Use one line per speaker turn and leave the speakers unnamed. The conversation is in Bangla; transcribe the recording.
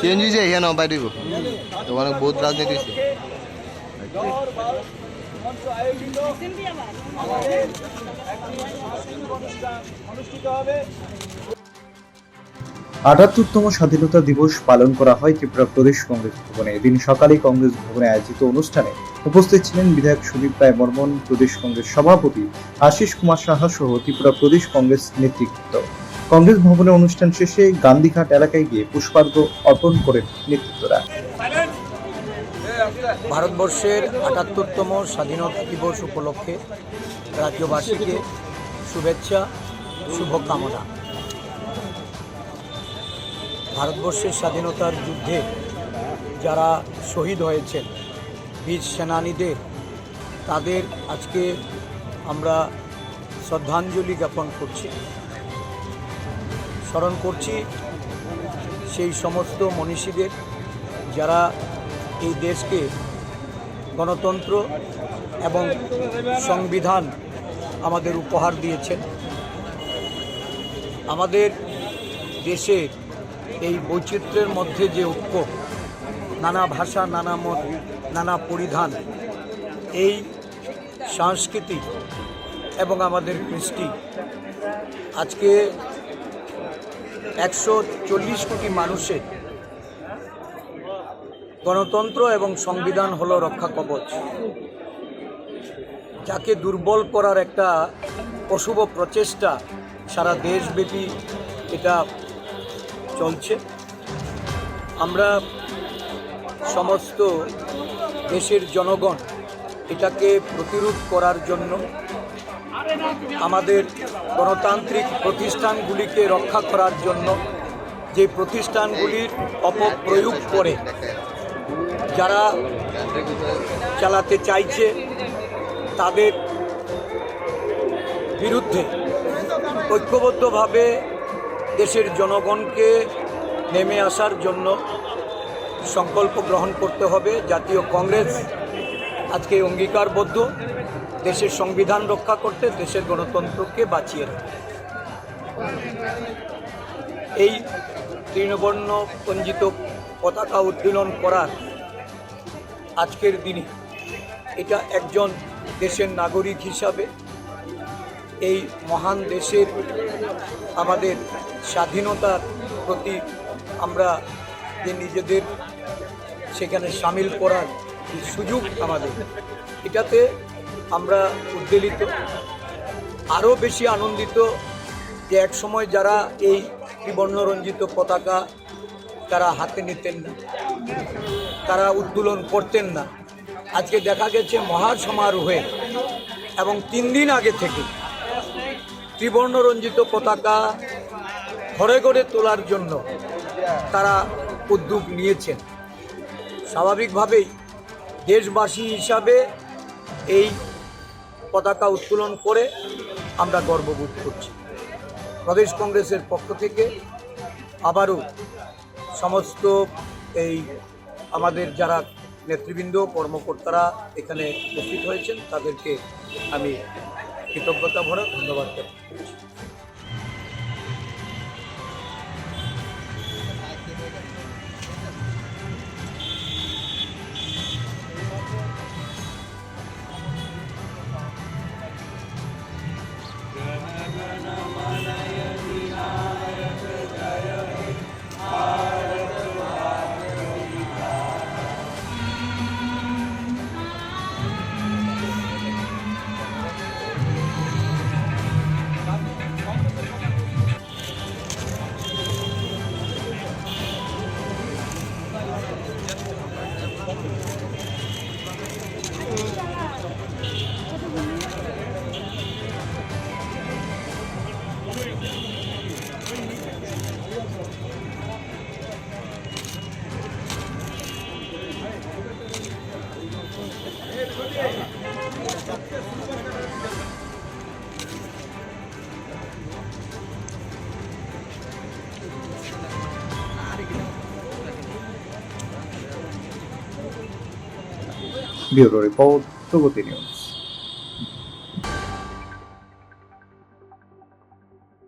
চেঞ্জ হয়েছে, এখানে পাই দিব। তো রাজনীতি
আটাত্তরতম স্বাধীনতা দিবস পালন করা হয় ত্রিপুরা প্রদেশ কংগ্রেস ভবনে। এদিন সকালে কংগ্রেস ভবনে আয়োজিত অনুষ্ঠানে উপস্থিত ছিলেন বিধায়ক সুদীপ রায় বর্মন, প্রদেশ কংগ্রেস সভাপতি আশিস কুমার সাহা সহ ত্রিপুরা প্রদেশ কংগ্রেস নেতৃত্ব কংগ্রেস ভবনে অনুষ্ঠান শেষে গান্ধীঘাট এলাকায় গিয়ে পুষ্পার্ঘ অর্পণ করেন নেতৃত্বরা।
ভারতবর্ষের আটাত্তরতম স্বাধীনতা দিবস উপলক্ষে রাজ্যবাসীকে শুভেচ্ছা, শুভকামনা। ভারতবর্ষের স্বাধীনতার যুদ্ধে যারা শহীদ হয়েছেন, বীর সেনানীদের, তাদের আজকে আমরা শ্রদ্ধাঞ্জলি জ্ঞাপন করছি। স্মরণ করছি সেই সমস্ত মনীষীদের যারা এই দেশকে গণতন্ত্র এবং সংবিধান আমাদের উপহার দিয়েছেন। আমাদের দেশের এই বৈচিত্র্যের মধ্যে যে ঐক্য, নানা ভাষা, নানা মত, নানা পরিধান, এই সংস্কৃতি এবং আমাদের কৃষ্টি আজকে একশো চল্লিশ কোটি মানুষের গণতন্ত্র এবং সংবিধান হলো রক্ষা কবচ, যাকে দুর্বল করার একটা অশুভ প্রচেষ্টা সারা দেশব্যাপী এটা চলছে। আমরা সমস্ত দেশের জনগণ এটাকে প্রতিরোধ করার জন্য আমাদের গণতান্ত্রিক প্রতিষ্ঠানগুলিকে রক্ষা করার জন্য যে প্রতিষ্ঠানগুলির অপপ্রয়োগ করে, যারা চালাতে চাইছে, তাদের বিরুদ্ধে ঐক্যবদ্ধভাবে দেশের জনগণকে নেমে আসার জন্য সংকল্প গ্রহণ করতে হবে। জাতীয় কংগ্রেস আজকে অঙ্গীকারবদ্ধ দেশের সংবিধান রক্ষা করতে দেশের গণতন্ত্রকে বাঁচিয়ে রাখতে। এই তৃণবর্ণ পঞ্জিত পতাকা উত্তোলন করার আজকের দিনে এটা একজন দেশের নাগরিক হিসাবে এই মহান দেশের আমাদের স্বাধীনতার প্রতি আমরা যে নিজেদের সেখানে সামিল করার সুযোগ আমাদের। এটাতে আমরা উদ্বেলিত, আরও বেশি আনন্দিত যে এক সময় যারা এই ত্রিবর্ণরঞ্জিত পতাকা তারা হাতে নিতেন না, তারা উত্তোলন করতেন না। আজকে দেখা গেছে মহা সমারোহে এবং তিন দিন আগে থেকে ত্রিবর্ণরঞ্জিত পতাকা ঘরে ঘরে তোলার জন্য তারা উদ্যোগ নিয়েছেন। স্বাভাবিকভাবেই দেশবাসী হিসাবে এই পতাকা উত্তোলন করে আমরা গর্ববোধ করছি। প্রদেশ কংগ্রেসের পক্ষ থেকে আবারও সমস্ত এই আমাদের যারা নেতৃবৃন্দ, কর্মকর্তারা এখানে উপস্থিত হয়েছেন, তাদেরকে আমি কৃতজ্ঞতা ভরা ধন্যবাদ জ্ঞাপন
ব্যুরো রিপোর্ট প্রগতি নিউজ